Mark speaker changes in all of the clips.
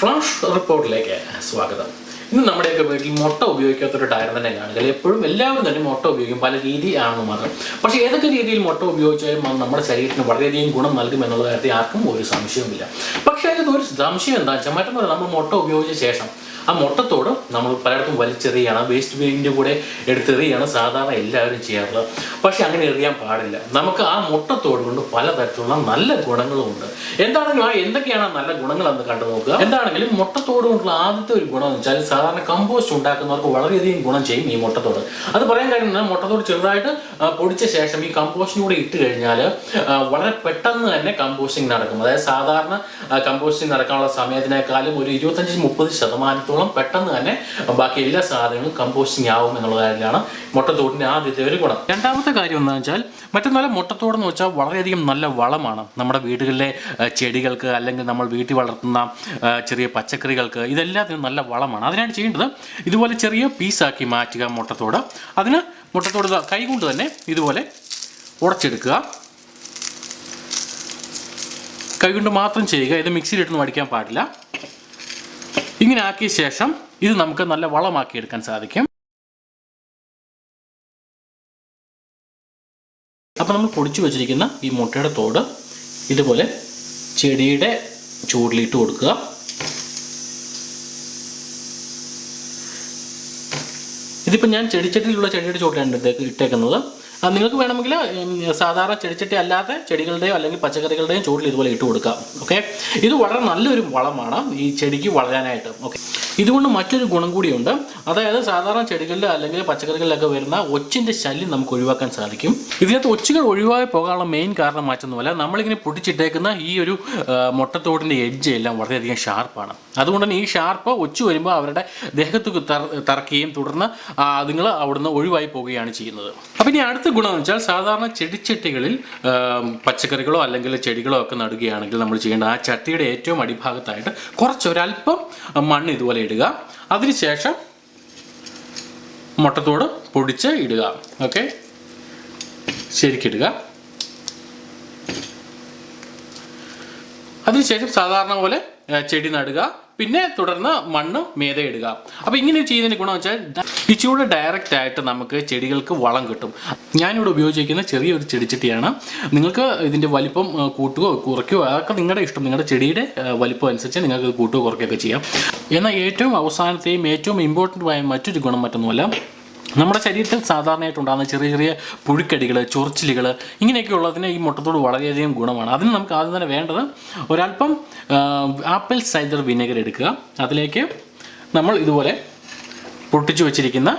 Speaker 1: Flash റിപ്പോർട്ടിലേക്ക് സ്വാഗതം. ഇന്ന് നമ്മുടെയൊക്കെ വീട്ടിൽ മുട്ട ഉപയോഗിക്കാത്തൊരു ടയർ തന്നെ കാണുക എപ്പോഴും എല്ലാവരും തന്നെ മുട്ട ഉപയോഗിക്കും പല രീതിയാണെന്ന് മാത്രം. പക്ഷേ ഏതൊക്കെ രീതിയിൽ മുട്ട ഉപയോഗിച്ചാലും നമ്മുടെ ശരീരത്തിന് വളരെയധികം ഗുണം നൽകും എന്നുള്ള കാര്യത്തിൽ ആർക്കും ഒരു സംശയവുമില്ല. പക്ഷേ അതിന് ഒരു സംശയം എന്താ വെച്ചാൽ മറ്റൊന്നും നമ്മൾ മുട്ട ഉപയോഗിച്ച ശേഷം ആ മുട്ടത്തോട് നമ്മൾ പലയിടത്തും വലിച്ചെറിയാണ് വേസ്റ്റ് ബിന്നിന്റെ കൂടെ എടുത്തെറിയാണ് സാധാരണ എല്ലാവരും ചെയ്യാറുള്ളത്. പക്ഷെ അങ്ങനെ എറിയാൻ പാടില്ല. നമുക്ക് ആ മുട്ടത്തോട് കൊണ്ട് പലതരത്തിലുള്ള നല്ല ഗുണങ്ങളുമുണ്ട്. എന്താണെങ്കിലും ആ എന്തൊക്കെയാണ് നല്ല നല്ല ഗുണങ്ങളെന്ന് കണ്ടു നോക്കുക എന്താണെങ്കിലും മുട്ടത്തോട് കൊണ്ടുള്ള ആദ്യത്തെ ഒരു ഗുണം എന്ന് വെച്ചാൽ സാധാരണ കമ്പോസ്റ്റ് ഉണ്ടാക്കുന്നവർക്ക് വളരെയധികം ഗുണം ചെയ്യും ഈ മുട്ടത്തോട്. അത് പറയാൻ കാര്യം? മുട്ടത്തോട് ചെറുതായിട്ട് പൊടിച്ച ശേഷം ഈ കമ്പോസ്റ്റിന് കൂടെ ഇട്ട് കഴിഞ്ഞാൽ വളരെ പെട്ടെന്ന് തന്നെ കമ്പോസ്റ്റിംഗ് നടക്കും. അതായത് സാധാരണ കമ്പോസ്റ്റിംഗ് നടക്കാനുള്ള സമയത്തിനേക്കാളും ഒരു ഇരുപത്തഞ്ച് മുപ്പത് ശതമാനത്തോളം പെട്ടെന്ന് തന്നെ ബാക്കി എല്ലാ സാധനങ്ങളും കമ്പോസ്റ്റിംഗ് ആവും എന്നുള്ള കാര്യത്തിലാണ് മുട്ടത്തോടിന്റെ ആദ്യത്തെ ഒരു ഗുണം. രണ്ടാമത്തെ കാര്യം എന്താണെന്ന് വെച്ചാൽ മറ്റൊന്നല്ല മുട്ടത്തോട് എന്ന് വെച്ചാൽ വളരെയധികം നല്ല വളമാണ്. നമ്മുടെ വീടുകളിലെ ചെടികൾക്ക് അല്ലെങ്കിൽ നമ്മൾ വീട്ടിൽ വളർത്തുന്ന ചെറിയ പച്ചക്കറികൾക്ക് ഇതെല്ലാത്തിനും നല്ല വളമാണ്. അതിനാണ് ചെയ്യേണ്ടത്. ഇതുപോലെ ചെറിയ പീസാക്കി മാറ്റുക മുട്ടത്തോട്. അതിന് മുട്ടത്തോട് കൈകൊണ്ട് തന്നെ ഇതുപോലെ ഉടച്ചെടുക്കുക. കൈകൊണ്ട് മാത്രം ചെയ്യുക. ഇത് മിക്സിയിലിട്ടൊന്നും അടിക്കാൻ പാടില്ല. ഇങ്ങനെ ആക്കിയ ശേഷം ഇത് നമുക്ക് നല്ല വളമാക്കി എടുക്കാൻ സാധിക്കും. അപ്പോൾ നമ്മൾ പൊടിച്ചു വെച്ചിരിക്കുന്ന ഈ മുട്ടയുടെ തോട് ഇതുപോലെ ചെടിയുടെ ചൂടിലിട്ട് കൊടുക്കുക. ഇതിപ്പോൾ ഞാൻ ചെടിച്ചട്ടിയിലുള്ള ചെടിയുടെ ചുവട്ടിലാണ് ഇട്ടേക്കുന്നത്. നിങ്ങൾക്ക് വേണമെങ്കിൽ സാധാരണ ചെടിച്ചട്ടി അല്ലാത്ത ചെടികളുടെയോ അല്ലെങ്കിൽ പച്ചക്കറികളുടെയും ചുവട്ടിൽ ഇതുപോലെ ഇട്ട് കൊടുക്കാം. ഓക്കെ? ഇത് വളരെ നല്ലൊരു വളമാണ്. ഈ ചെടിക്ക് വളരാനായിട്ട്. ഓക്കെ? ഇതുകൊണ്ട് മറ്റൊരു ഗുണം കൂടിയുണ്ട്. അതായത് സാധാരണ ചെടികളിൽ അല്ലെങ്കിൽ പച്ചക്കറികളിലൊക്കെ വരുന്ന ഒച്ചിന്റെ ശല്യം നമുക്ക് ഒഴിവാക്കാൻ സാധിക്കും. ഇതിനകത്ത് ഒച്ചുകൾ ഒഴിവായി പോകാനുള്ള മെയിൻ കാരണം മാറ്റൊന്നുമല്ല. നമ്മളിങ്ങനെ പൊട്ടിച്ചിട്ടേക്കുന്ന ഈ ഒരു മുട്ടത്തോടിന്റെ എഡ്ജ് എല്ലാം വളരെയധികം ഷാർപ്പാണ് അതുകൊണ്ട് തന്നെ ഈ ഷാർപ്പ് ഒച്ചു വരുമ്പോൾ അവരുടെ ദേഹത്ത് തറ- തറക്കുകയും തുടർന്ന് അതുങ്ങൾ അവിടുന്ന് ഒഴിവായി പോവുകയാണ് ചെയ്യുന്നത്. അപ്പം ഇനി അടുത്ത ഗുണം എന്ന് വെച്ചാൽ സാധാരണ ചെടിച്ചട്ടികളിൽ പച്ചക്കറികളോ അല്ലെങ്കിൽ ചെടികളോ ഒക്കെ നടുകയാണെങ്കിൽ നമ്മൾ ചെയ്യേണ്ട ആ ചട്ടിയുടെ ഏറ്റവും അടിഭാഗത്തായിട്ട് കുറച്ചൊരല്പം മണ്ണ് ഇതുപോലെ ഇടുക. അതിനുശേഷം മുട്ടത്തോട് പൊടിച്ച് ഇടുക. ഓക്കെ? ശരിക്കിടുക അതിനുശേഷം സാധാരണ പോലെ ചെടി നടുക. പിന്നെ തുടർന്ന് മണ്ണ് മേതെ ഇടുക അപ്പോൾ ഇങ്ങനെ ചെയ്യുന്നതിന് ഗുണം വെച്ചാൽ ഇച്ചിലൂടെ ഡയറക്റ്റ് ആയിട്ട് നമുക്ക് ചെടികൾക്ക് വളം കിട്ടും. ഞാനിവിടെ ഉപയോഗിച്ചിരിക്കുന്ന ചെറിയൊരു ചെടിച്ചട്ടിയാണ്. നിങ്ങൾക്ക് ഇതിന്റെ വലിപ്പം കൂട്ടുകയോ കുറയ്ക്കുകയോ അതൊക്കെ നിങ്ങളുടെ ഇഷ്ടം. നിങ്ങളുടെ ചെടിയുടെ വലിപ്പം അനുസരിച്ച് നിങ്ങൾക്ക് കൂട്ടുകയോ കുറയ്ക്കുകയൊക്കെ ചെയ്യാം. എന്നാൽ ഏറ്റവും അവസാനത്തെയും ഏറ്റവും ഇമ്പോർട്ടന്റ് ആയ മറ്റൊരു ഗുണം മറ്റൊന്നുമല്ല നമ്മുടെ ശരീരത്തിൽ സാധാരണയായിട്ട് ഉണ്ടാകുന്ന ചെറിയ ചെറിയ പുഴുക്കടികൾ ചൊറിച്ചിലുകൾ ഇങ്ങനെയൊക്കെ ഉള്ളതിന് ഈ മുട്ടത്തോട് വളരെയധികം ഗുണമാണ്. അതിന് നമുക്ക് ആദ്യം തന്നെ വേണ്ടത് ഒരല്പം ആപ്പിൾ സൈഡർ വിനെഗർ എടുക്കുക. അതിലേക്ക് നമ്മൾ ഇതുപോലെ പൊട്ടിച്ചു വച്ചിരിക്കുന്ന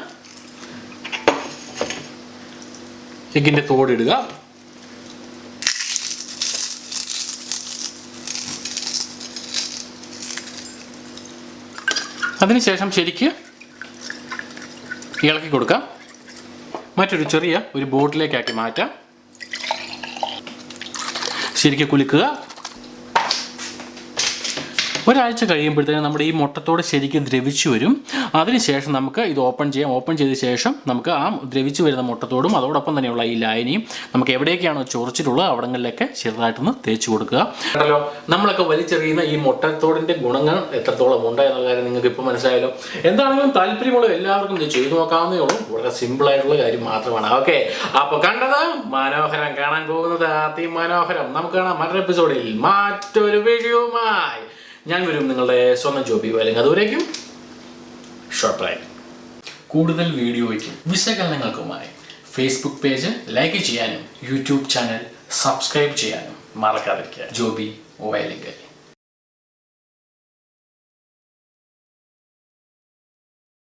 Speaker 1: എഗ്ഗിന്റെ തോടിടുക അതിനുശേഷം ശരിക്ക് ഇളക്കി കൊടുക്കാം. മറ്റൊരു ചെറിയ ഒരു ബോട്ടിലേക്കാക്കി മാറ്റാം. ശരിക്കും കുലുക്കുക. ഒരാഴ്ച കഴിയുമ്പോഴത്തേക്കും നമ്മുടെ ഈ മുട്ടത്തോട് ശരിക്കും ദ്രവിച്ചു വരും. അതിനുശേഷം നമുക്ക് ഇത് ഓപ്പൺ ചെയ്യാം. ഓപ്പൺ ചെയ്ത ശേഷം നമുക്ക് ആ ദ്രവിച്ചു വരുന്ന മുട്ടത്തോടും അതോടൊപ്പം തന്നെയുള്ള ഈ ലായനിയും നമുക്ക് എവിടേക്കാണോ ചൊറിച്ചിട്ടുള്ളത് അവിടങ്ങളിലൊക്കെ ചെറുതായിട്ടൊന്ന് തേച്ച് കൊടുക്കുക. കേട്ടല്ലോ നമ്മളൊക്കെ വലിച്ചെറിയുന്ന ഈ മുട്ടത്തോടിന്റെ ഗുണങ്ങൾ എത്രത്തോളം ഉണ്ട് എന്നുള്ള കാര്യം നിങ്ങൾക്ക് ഇപ്പോൾ മനസ്സിലായല്ലോ. എന്താണെങ്കിലും താല്പര്യമുള്ള എല്ലാവർക്കും ഇത് ചെയ്തു നോക്കാവുന്നേ ഉള്ളൂ. വളരെ സിമ്പിളായിട്ടുള്ള കാര്യം മാത്രമാണ്. ഓക്കെ അപ്പോൾ കണ്ടത് മനോഹരം കാണാൻ പോകുന്നത് അതിമനോഹരം നമുക്ക് കാണാം മറ്റൊരു എപ്പിസോഡിൽ മറ്റൊരു വിഷയവുമായി ഞാൻ വരും നിങ്ങളുടെ സ്വന്തം ജോബി അല്ലെങ്കിൽ അതുവരേക്കും ഷോർട്ട് ലൈൻ കൂടുതൽ വീഡിയോയ്ക്കും വിശകലനങ്ങൾക്കുമായി ഫേസ്ബുക്ക് പേജ് ലൈക്ക് ചെയ്യാനും യൂട്യൂബ് ചാനൽ സബ്സ്ക്രൈബ് ചെയ്യാനും മറക്കാതിരിക്കുക. ജോബി വയലിങ്കൽ